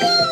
Woo!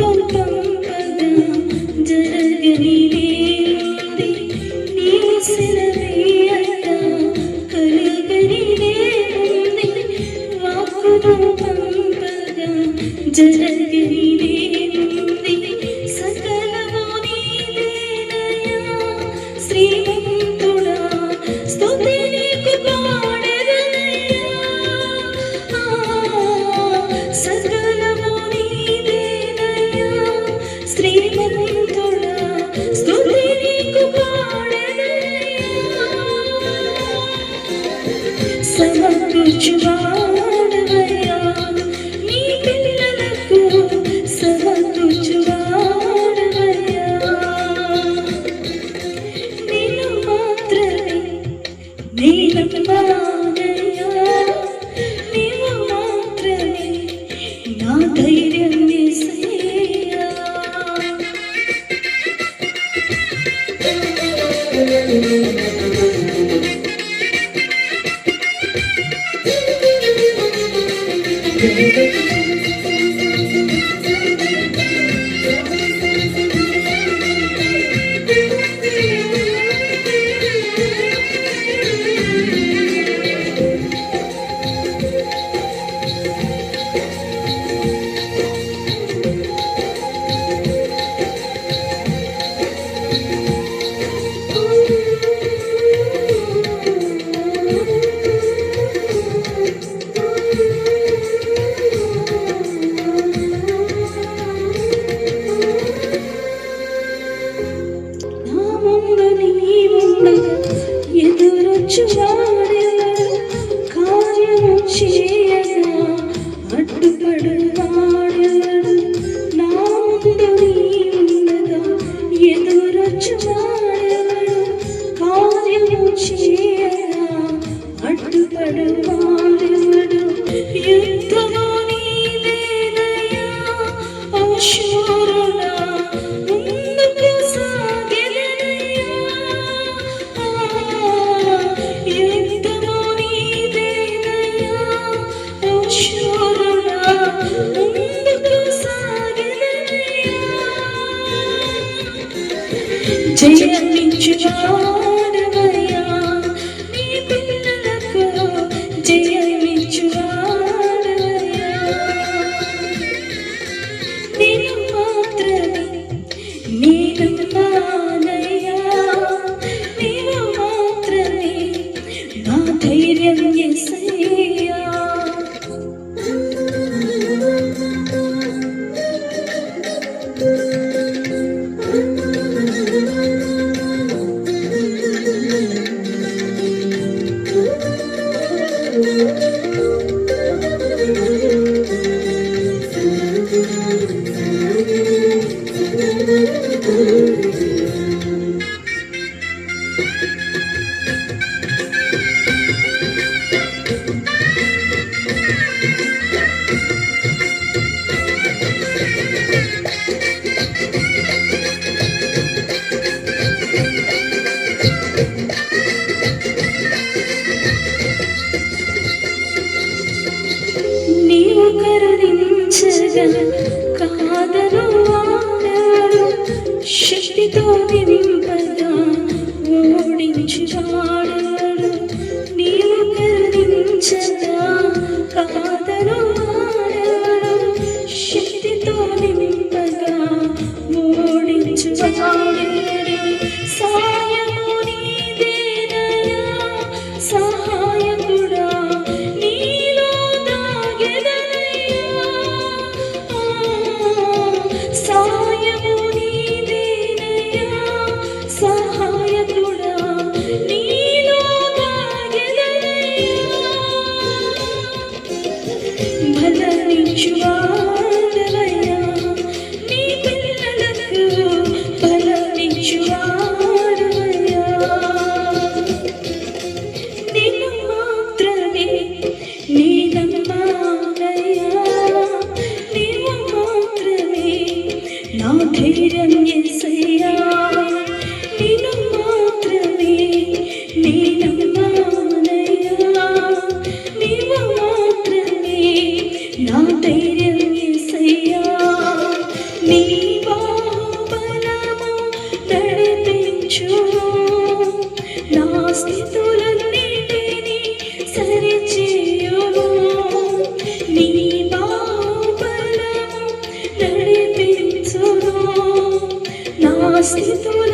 don't శ్రీమంతుడా నా 世界 Do you కరుణించగా కాదను వాడాడు శక్తితో నింపగా ఓడించువాడు నా ధీరం ఎసయ్యా నేను మాత్రమే నేను మానయ్యా. నీవు మాత్రమే నా ధైర్యం ఎసయ్యా నీ బాబలము నడిపించు して。